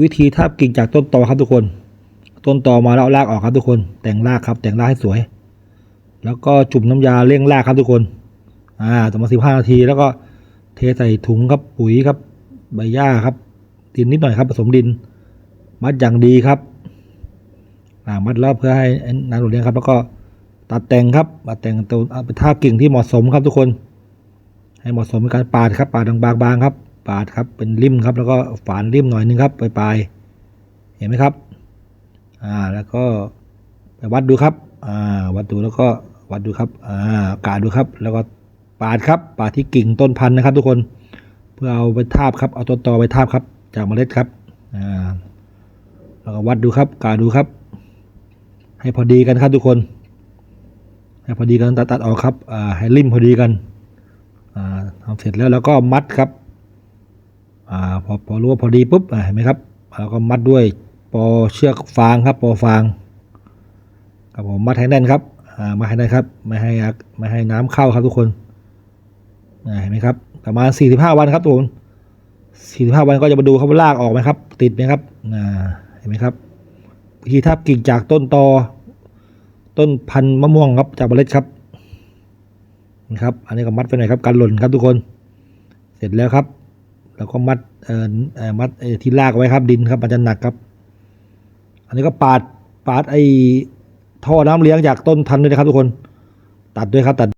วิธีทาบกิ่งจากต้นตอครับทุกคน ต้นตอมาแล้วเอารากออกครับทุกคน แต่งรากครับแต่งรากให้สวย แล้วก็จุ่มน้ำยาเลี้ยงรากครับทุกคน อ่าต่อมาสิบห้านาทีแล้วก็เทใส่ถุงครับปุ๋ยครับ ใบหญ้าครับ ดินนิดหน่อยครับผสมดิน มัดอย่างดีครับอ่ามัดแล้วเพื่อให้น้ำหล่นเลี้ยงครับ แล้วก็ตัดแต่งครับตัดแต่งตัวเอาไปทาบกิ่งที่เหมาะสมครับทุกคน ให้เหมาะสมในการปาดครับปาดบางๆครับ ปาดครับเป็นริมครับแล้วก็ฝานริมหน่อยนึงครับปลายๆเห็นไหมครับอ่าแล้วก็ไปวัดดูครับอ่าวัดดูแล้วก็วัดดูครับอ่ากาดดูครับ แล้วก็ปาดครับปาดที่กิ่งต้นพันธุ์นะครับ ทุกคนเพื่อเอาไปทาบครับเอาต้นตอไปทาบครับ จากเมล็ดครับอ่าแล้วก็วัดดูครับกาดูครับ ให้พอดีกันครับทุกคนให้พอดีกันตัดตัดออกครับอ่าให้ริมพอดีกันอ่าทำเสร็จแล้วเราก็มัดครับ อ่าพอพอรู้ว่าพอดีปุ๊บเห็นไหมครับเราก็มัดด้วยปอเชือกฟางครับปอฟางครับผมมัดให้แน่นครับอ่ามาให้แน่นครับไม่ให้ไม่ให้น้ำเข้าครับทุกคนเห็นไหมครับประมาณสี่สิบห้าวันครับทุกคนสี่สิบห้าวันก็จะมาดูครับว่าลากออกไหมครับ ติดไหมครับอ่าเห็นไหมครับวิธีทับกิ่งจากต้นตอต้นพันธุ์มะม่วงครับจากเมล็ดครับนี่ครับ อันนี้ก็มัดไปหน่อยครับกันหล่นครับทุกคน เสร็จแล้วครับ แล้วก็มัดเอ่อมัดไอ้ที่ลากไว้ครับดินครับมันจะหนักครับ อันนี้ก็ปาดปาดไอ้ท่อน้ำเลี้ยงจากต้นทันด้วยนะครับทุกคน ตัดด้วยครับตัด